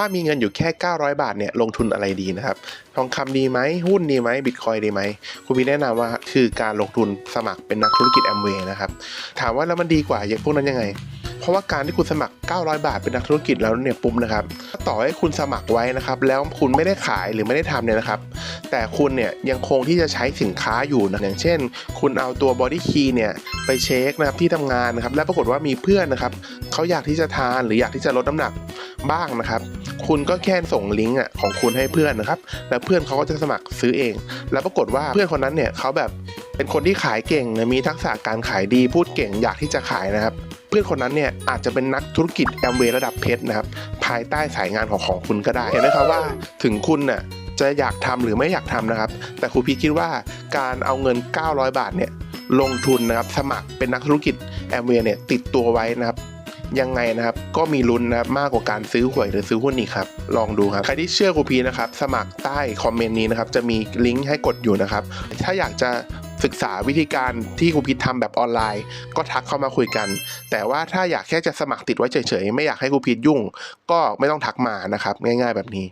ถ้ามีเงินอยู่แค่ 900 บาทเนี่ยลงทุนอะไรดีนะครับ ทองคำดีไหมหุ้นดีไหมบิตคอยดีไหมคุณพี่แนะนำว่าคือการลงทุนสมัครเป็นนักธุรกิจแอมเวย์นะครับ ถามว่าแล้วมันดีกว่าอย่างพวกนั้นยังไง เพราะว่าการที่คุณสมัคร 900 บาทเป็นนักธุรกิจแล้วเนี่ยปุ๊บนะครับต่อให้คุณสมัครไว้นะครับ แล้วคุณไม่ได้ขายหรือไม่ได้ทำเนี่ยนะครับ แต่คุณเนี่ยยังคงที่จะใช้สินค้าอยู่นะอย่างเช่น คุณเอาตัวบอดี้คีเนี่ยไปเช็คนะครับที่ทำงานนะครับ แล้วปรากฏว่ามีเพื่อนนะครับเขาอยากที่จะทานหรืออยากที่จะลดน้ำหนัก บ้างนะครับ คุณก็แค่ส่งลิงก์อะของคุณให้เพื่อนนะครับ แล้วเพื่อนเขาก็จะสมัครซื้อเอง แล้วปรากฏว่าเพื่อนคนนั้นเนี่ยเขาแบบเป็นคนที่ขายเก่งนะมีทักษะการขายดีพูดเก่งอยากที่จะขายนะครับ เพื่อนคนนั้นเนี่ยอาจจะเป็นนักธุรกิจแอมเวย์ระดับเพชรนะครับ ภายใต้สายงานของของคุณก็ได้ เห็นไหมครับว่าถึงคุณน่ะจะอยากทำหรือไม่อยากทำนะครับ แต่ครูพีคิดว่าการเอาเงิน 900 บาทเนี่ยลงทุนนะครับสมัครเป็นนักธุรกิจแอมเวย์เนี่ยติดตัวไว้นะครับ ยังไงนะครับ ก็มีลุ้นนะครับมากกว่าการซื้อหวยหรือซื้อหุ้นอีกครับ ลองดูครับ ใครที่เชื่อครูพีนะครับ สมัครใต้คอมเมนต์นี้นะครับ จะมีลิงก์ให้กดอยู่นะครับ ถ้าอยากจะศึกษาวิธีการที่ครูพีททำแบบออนไลน์ ก็ทักเข้ามาคุยกัน แต่ว่าถ้าอยากแค่จะสมัครติดไว้เฉยๆ ไม่อยากให้ครูพีทยุ่ง ก็ไม่ต้องทักมานะครับ ง่าย ๆ แบบนี้